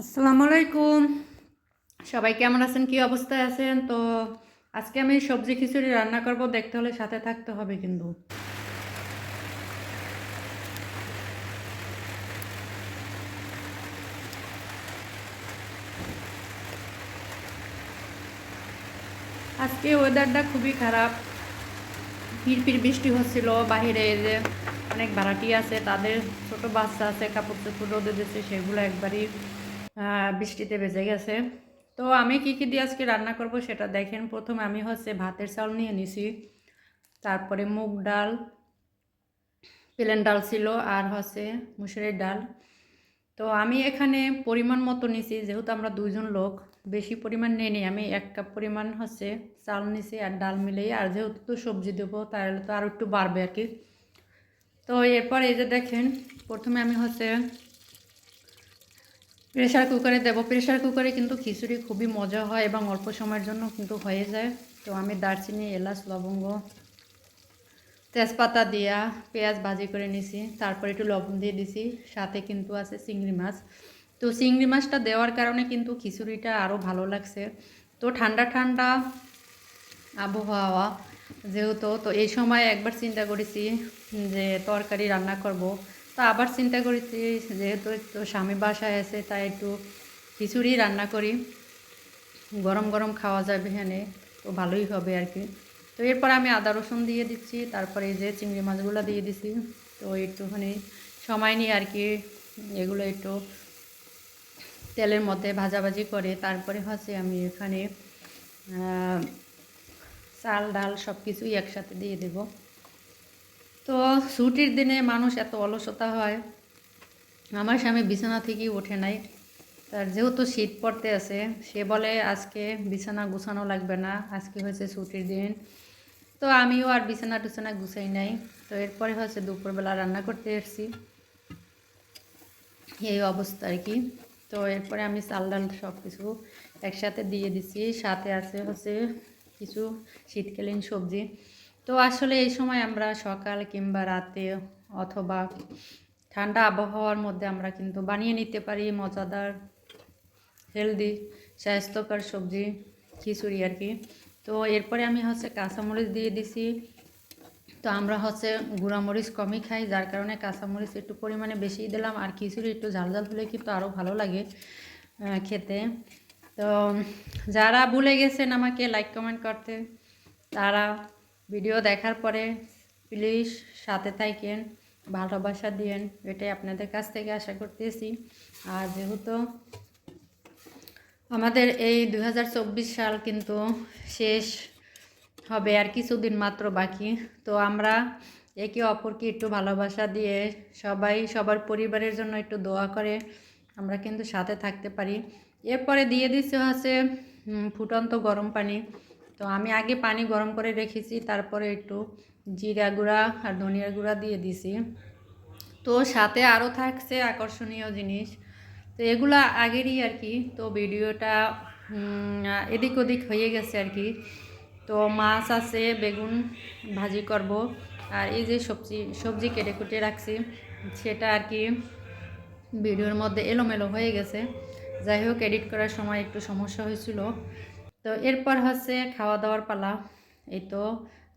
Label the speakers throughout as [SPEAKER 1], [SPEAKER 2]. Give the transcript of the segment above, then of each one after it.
[SPEAKER 1] আসসালামু আলাইকুম। সবাই কেমন আছেন? কি অবস্থায় আছেন? তো আজকে আমি সবজি খিচুড়ি রান্না করব, দেখতে হলে সাথে থাকতে হবে কিন্তু। আজকে ওয়েদারটা খুবই খারাপ। ফিরফির বৃষ্টি হচ্ছিল, বাহিরে যে অনেক ভাড়াটি আছে, তাদের ছোট বাচ্চা আছে কাপড় চোপড় রোদে দিচ্ছে, সেগুলো একবারই বৃষ্টিতে ভেজে গেছে। তো আমি কি কি দিয়ে আজকে রান্না করব সেটা দেখেন। প্রথমে আমি হচ্ছে ভাতের চাল নিয়ে নিছি। তারপরে মুগ ডাল, প্লেন ডাল ছিল আর হচ্ছে মুসুরির ডাল। তো আমি এখানে পরিমাণ মতো নিছি, যেহেতু আমরা দুইজন লোক, বেশি পরিমাণ নিয়ে নিই। আমি এক কাপ পরিমাণ হচ্ছে চাল নিছি আর ডাল মিলিয়ে আর যেহেতু তো সবজি দেবো, তাহলে তো আরও একটু বাড়বে আর কি। তো এরপর এই যে দেখেন, প্রথমে আমি হচ্ছে প্রেশার কুকারে দেবো। প্রেশার কুকারে কিন্তু খিচুড়ি খুবই মজা হয় এবং অল্প সময়ের জন্য কিন্তু হয়ে যায়। তো আমি দারচিনি, এলাচ, লবঙ্গ, তেজপাতা দিয়া পেঁয়াজ ভাজি করে নিছি। তারপর একটু লবণ দিয়ে দিছি। সাথে কিন্তু আছে চিংড়ি মাছ। তো চিংড়ি মাছটা দেওয়ার কারণে কিন্তু খিচুড়িটা আরও ভালো লাগছে। তো ঠান্ডা ঠান্ডা আবহাওয়া যেহেতু, তো এই সময় একবার চিন্তা করেছি যে তরকারি রান্না করব। তো আবার চিন্তা করেছি যেহেতু একটু স্বামী বাসায় আছে, তাই একটু খিচুড়ি রান্না করি। গরম গরম খাওয়া যাবে এখানে, তো ভালোই হবে আর কি। তো এরপর আমি আদা রসুন দিয়ে দিচ্ছি, তারপরে যে চিংড়ি মাছগুলো দিয়ে দিছি। তো একটুখানি সময় নিয়ে আর কি, এগুলো একটু তেলের মধ্যে ভাজাভাজি করে, তারপরে হচ্ছে আমি এখানে চাল, ডাল সব কিছুই একসাথে দিয়ে দেব। তো ছুটির দিনে মানুষ এত অলসতা হয়। আমার স্বামী বিছানা থেকেই ওঠে নাই। তার যেহেতু শীত পড়তে আছে, সে বলে আজকে বিছানা গুছানো লাগবে না, আজকে হয়েছে ছুটির দিন। তো আমিও আর বিছানা টিছানা গুছাই নাই। তো এরপরে হচ্ছে দুপুরবেলা রান্না করতে এসেছি। এই অবস্থা আর কি। তো এরপরে আমি চাল ডাল সব কিছু একসাথে দিয়ে দিচ্ছি। সাথে আছে হচ্ছে কিছু শীতকালীন সবজি। তো আসলে এই সময় আমরা সকাল কিংবা রাতে অথবা ঠান্ডা আবহাওয়ার মধ্যে আমরা কিন্তু বানিয়ে নিতে পারি মজাদার হেলদি স্বাস্থ্যকর সবজি, খিচুড়ি আর কি। তো এরপরে আমি হচ্ছে কাঁচামরিচ দিয়ে দিছি। তো আমরা হচ্ছে গুঁড়ামরিচ কমই খাই, যার কারণে কাঁচামরিচ একটু পরিমাণে বেশি দিলাম আর খিচুড়ি একটু ঝাল ঝাল হলে কিন্তু আরও ভালো লাগে খেতে। তো যারা ভুলে গেছেন আমাকে লাইক কমেন্ট করতে, তারা ভিডিও দেখার পরে প্লিজ সাথে থাকেন, ভালোবাসা দিয়েন, এটাই আপনাদের কাছ থেকে আশা করতেছি। আর যেহেতু আমাদের এই দু হাজার চব্বিশ সাল কিন্তু শেষ হবে আর কিছুদিন মাত্র বাকি, তো আমরা একে অপরকে একটু ভালোবাসা দিয়ে সবাই, সবার পরিবারের জন্য একটু দোয়া করে আমরা কিন্তু সাথে থাকতে পারি। এরপরে দিয়ে দিচ্ছে হচ্ছে ফুটন্ত গরম পানি। তো আমি আগে পানি গরম করে রেখেছি, তারপরে একটু জিরা গুঁড়া আর ধনিয়ার গুঁড়া দিয়ে দিছি। তো সাথে আরও থাকছে আকর্ষণীয় জিনিস। তো এগুলা আগেরই আর কি, তো ভিডিওটা এদিক ওদিক হয়ে গেছে আর কি। তো মাছ আছে, বেগুন ভাজি করব, আর এই যে সবজি সবজি কেটে কুটে রাখছি, সেটা আর কি ভিডিওর মধ্যে এলোমেলো হয়ে গেছে। যাই হোক, এডিট করার সময় একটু সমস্যা হয়েছিল। তো এরপর হচ্ছে খাওয়া দাওয়ার পালা। এই তো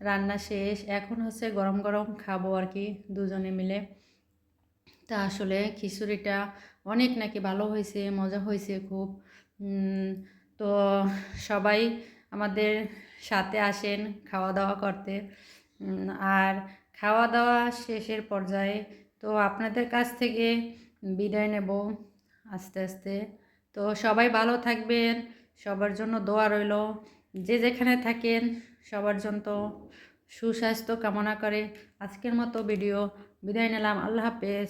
[SPEAKER 1] রান্না শেষ। এখন হচ্ছে গরম গরম খাব আর কি দুজনে মিলে। তা আসলে খিচুড়িটা অনেক নাকি ভালো হয়েছে, মজা হয়েছে খুব। তো সবাই আমাদের সাথে আসেন খাওয়া দাওয়া করতে আর খাওয়া দাওয়া শেষের পর্যায়ে তো আপনাদের কাছ থেকে বিদায় নেব আস্তে আস্তে। তো সবাই ভালো থাকবেন। সবার জন্য দোয়া রইল। যে যেখানে থাকেন, সবার জন্য সুস্বাস্থ্য কামনা করে। আজকের মতো ভিডিও বিদায় নিলাম। আল্লাহ হাফেজ।